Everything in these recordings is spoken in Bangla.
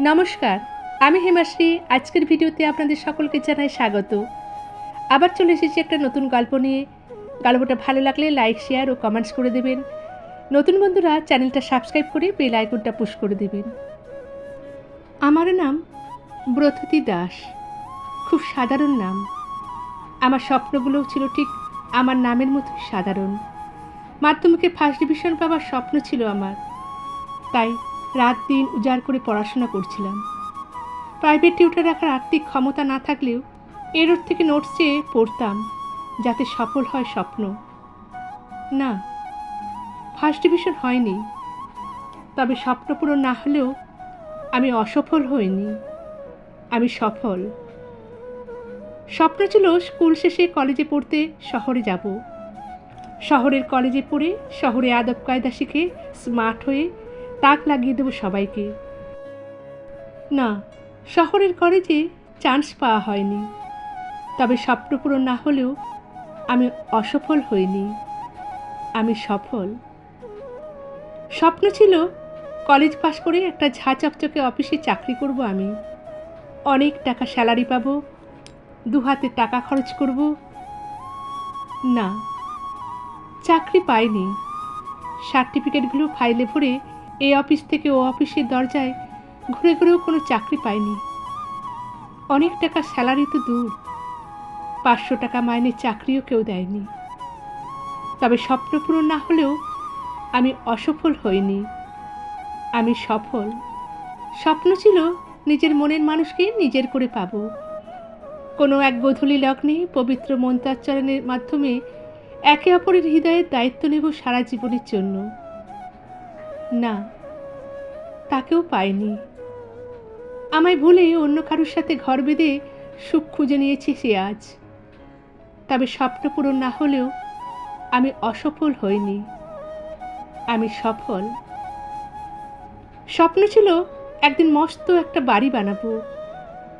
নমস্কার, আমি হেমাশ্রী। আজকের ভিডিওতে আপনাদের সকলকে জানাই স্বাগত। আবার চলে এসেছি একটা নতুন গল্প নিয়ে। গল্পটা ভালো লাগলে লাইক, শেয়ার ও কমেন্টস করে দেবেন। নতুন বন্ধুরা, চ্যানেলটা সাবস্ক্রাইব করে বেল আইকনটা পুশ করে দেবেন। আমার নাম ব্রততী দাস। খুব সাধারণ নাম। আমার স্বপ্নগুলোও ছিল ঠিক আমার নামের মতোই সাধারণ। মাধ্যমিকে ফার্স্ট ডিভিশন পাওয়ার স্বপ্ন ছিল আমার। তাই রাত দিন উজাড় করে পড়াশোনা করছিলাম। প্রাইভেট টিউটার রাখার আর্থিক ক্ষমতা না থাকলেও এরোর থেকে নোটস চেয়ে পড়তাম, যাতে সফল হয় স্বপ্ন। না ফার্স্ট ডিভিশন হয়নি। তবে স্বপ্ন পূরণ না হলেও আমি অসফল হইনি। আমি সফল। স্বপ্ন ছিল স্কুল শেষে কলেজে পড়তে শহরে যাব। শহরের কলেজে পড়ে শহরে আদব কায়দা শিখে স্মার্ট হয়ে তাক লাগিয়ে দেবো সবাইকে। না, শহরের কলেজে চান্স পাওয়া হয়নি। তবে স্বপ্ন পূরণ না হলেও আমি অসফল হইনি। আমি সফল। স্বপ্ন ছিল কলেজ পাশ করে একটা ঝা চকচকে অফিসে চাকরি করব আমি। অনেক টাকা স্যালারি পাবো, দু হাতে টাকা খরচ করব। না, চাকরি পাইনি। সার্টিফিকেটগুলো ফাইলে ভরে এই অফিস থেকে ও অফিসের দরজায় ঘুরে ঘুরেও কোনো চাকরি পাইনি অনেক টাকা স্যালারি তো দূর। পাঁচশো টাকা মাইনে চাকরিও কেউ দেয়নি। তবে স্বপ্ন পূরণ না হলেও আমি অসফল হইনি। আমি সফল। স্বপ্ন ছিল নিজের মনের মানুষকে নিজের করে পাব। কোনো এক গোধূলি লগ্নে পবিত্র মন্ত্রাচরণের মাধ্যমে একে অপরের হৃদয়ের দায়িত্ব নেব সারা জীবনের জন্য। না, তাকেও পাইনি। আমায় ভুলে অন্য কারুর সাথে ঘর বেঁধে সুখ খুঁজে নিয়েছি সে আজ। তবে স্বপ্ন পূরণ না হলেও আমি অসফল হইনি। আমি সফল। স্বপ্ন ছিল একদিন মস্ত একটা বাড়ি বানাবো।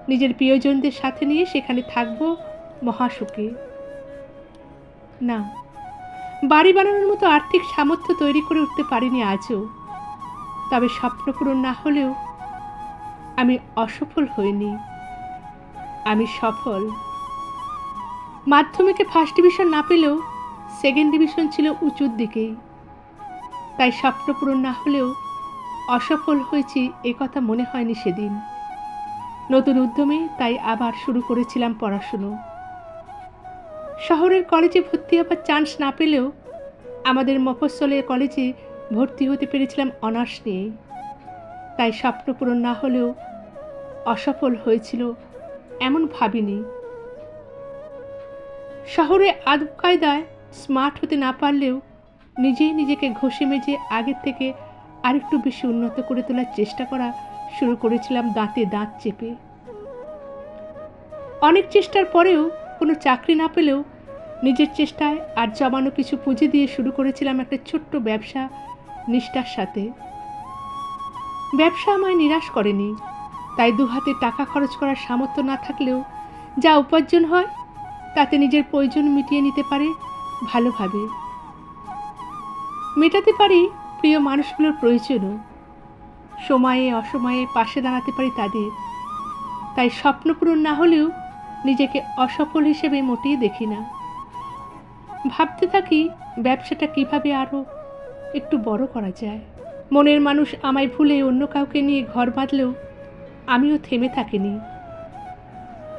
নিজের প্রিয়জনদের সাথে নিয়ে সেখানে থাকব মহাসুখে। না, বাড়ি বানানোর মতো আর্থিক সামর্থ্য তৈরি করে উঠতে পারিনি আজও। তবে স্বপ্ন পূরণ না হলেও আমি অসফল হইনি। আমি সফল। মাধ্যমিকে ফার্স্ট ডিভিশন না পেলেও সেকেন্ড ডিভিশন ছিল উঁচুর দিকেই। তাই স্বপ্ন পূরণ না হলেও অসফল হয়েছি এ কথা মনে হয়নি সেদিন। নতুন উদ্যমে তাই আবার শুরু করেছিলাম পড়াশুনো। শহরের কলেজে ভর্তি হবার চান্স না পেলেও আমাদের মফস্বলের কলেজে ভর্তি হতে পেরেছিলাম অনার্স নিয়ে। তাই স্বপ্ন পূরণ না হলেও অসফল হয়েছিল এমন ভাবিনি। শহরে আদব কায়দায় স্মার্ট হতে না পারলেও নিজেই নিজেকে ঘষে মেজে আগের থেকে আরেকটু বেশি উন্নত করে তোলার চেষ্টা করা শুরু করেছিলাম দাঁতে দাঁত চেপে। অনেক চেষ্টার পরেও কোনো চাকরি না পেলেও নিজের চেষ্টায় আর জমানো কিছু পুঁজি দিয়ে শুরু করেছিলাম একটা ছোট্ট ব্যবসা নিষ্ঠার সাথে। ব্যবসা আমায় নিরাশ করেনি, তাই দু হাতে টাকা খরচ করার সামর্থ্য না থাকলেও যা উপার্জন হয়, তাতে নিজের প্রয়োজন মিটিয়ে নিতে পারে ভালোভাবে। মেটাতে পারি প্রিয় মানুষগুলোর প্রয়োজনও। সময়ে অসময়ে পাশে দাঁড়াতে পারি তাদের। তাই স্বপ্ন পূরণ না হলেও নিজেকে অসফল হিসেবে মোটেই দেখি না। ভাবতে থাকি ব্যবসাটা কীভাবে আরও একটু বড় করা যায়। মনের মানুষ আমায় ভুলে অন্য কাউকে নিয়ে ঘর বাঁধলেও আমিও থেমে থাকিনি।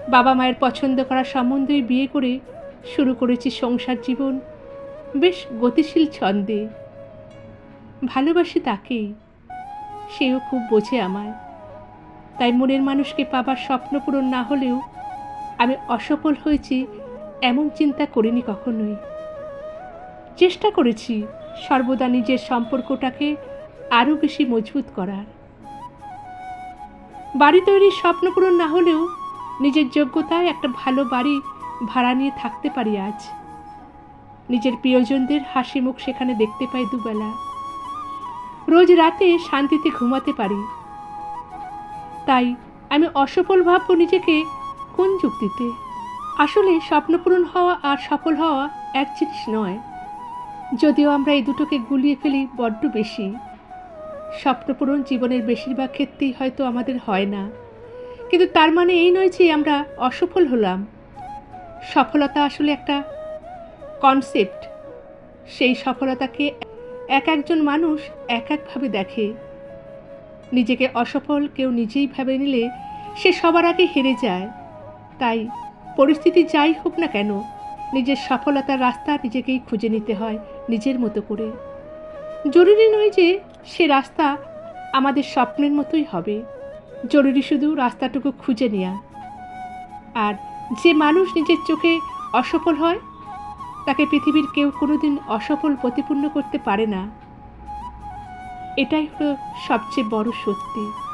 বাবা মায়ের পছন্দ করা সম্বন্ধেই বিয়ে করে শুরু করেছি সংসার জীবন। বেশ গতিশীল ছন্দে। ভালোবাসি তাকেই। সেও খুব বোঝে আমায়। তাই মনের মানুষকে পাবার স্বপ্ন পূরণ না হলেও আমি অসফল হয়েছি এমন চিন্তা করিনি কখনোই। চেষ্টা করেছি সর্বদা নিজের সম্পর্কটাকে আরও বেশি মজবুত করার। বাড়ি তৈরির স্বপ্ন পূরণ না হলেও নিজের যোগ্যতায় একটা ভালো বাড়ি ভাড়া নিয়ে থাকতে পারি আজ। নিজের প্রিয়জনদের হাসি মুখ সেখানে দেখতে পাই দুবেলা। রোজ রাতে শান্তিতে ঘুমাতে পারি। তাই আমি অসফল ভাববো নিজেকে কোন যুক্তিতে? আসলে স্বপ্নপূরণ হওয়া আর সফল হওয়া এক জিনিস নয়। যদিও আমরা এই দুটোকে গুলিয়ে ফেলি বড্ড বেশি। স্বপ্নপূরণ জীবনের বেশিরভাগ ক্ষেত্রেই হয়তো আমাদের হয় না। কিন্তু তার মানে এই নয় যে আমরা অসফল হলাম। সফলতা আসলে একটা কনসেপ্ট সেই সফলতাকে এক একজন মানুষ এক একভাবে দেখে। নিজেকে অসফল কেউ নিজেই ভেবে নিলে সে সবার আগে হেরে যায়। তাই পরিস্থিতি যাই হোক না কেন নিজের সফলতার রাস্তা নিজেকেই খুঁজে নিতে হয়, নিজের মতো করে। জরুরি নয় যে সে রাস্তা আমাদের স্বপ্নের মতোই হবে। জরুরি শুধু রাস্তাটুকু খুঁজে নেওয়া আর যে মানুষ নিজের চোখে অসফল হয়, তাকে পৃথিবীর কেউ কোনোদিন অসফল প্রতিপূর্ণ করতে পারে না। এটাই হলো সবচেয়ে বড় সত্যি।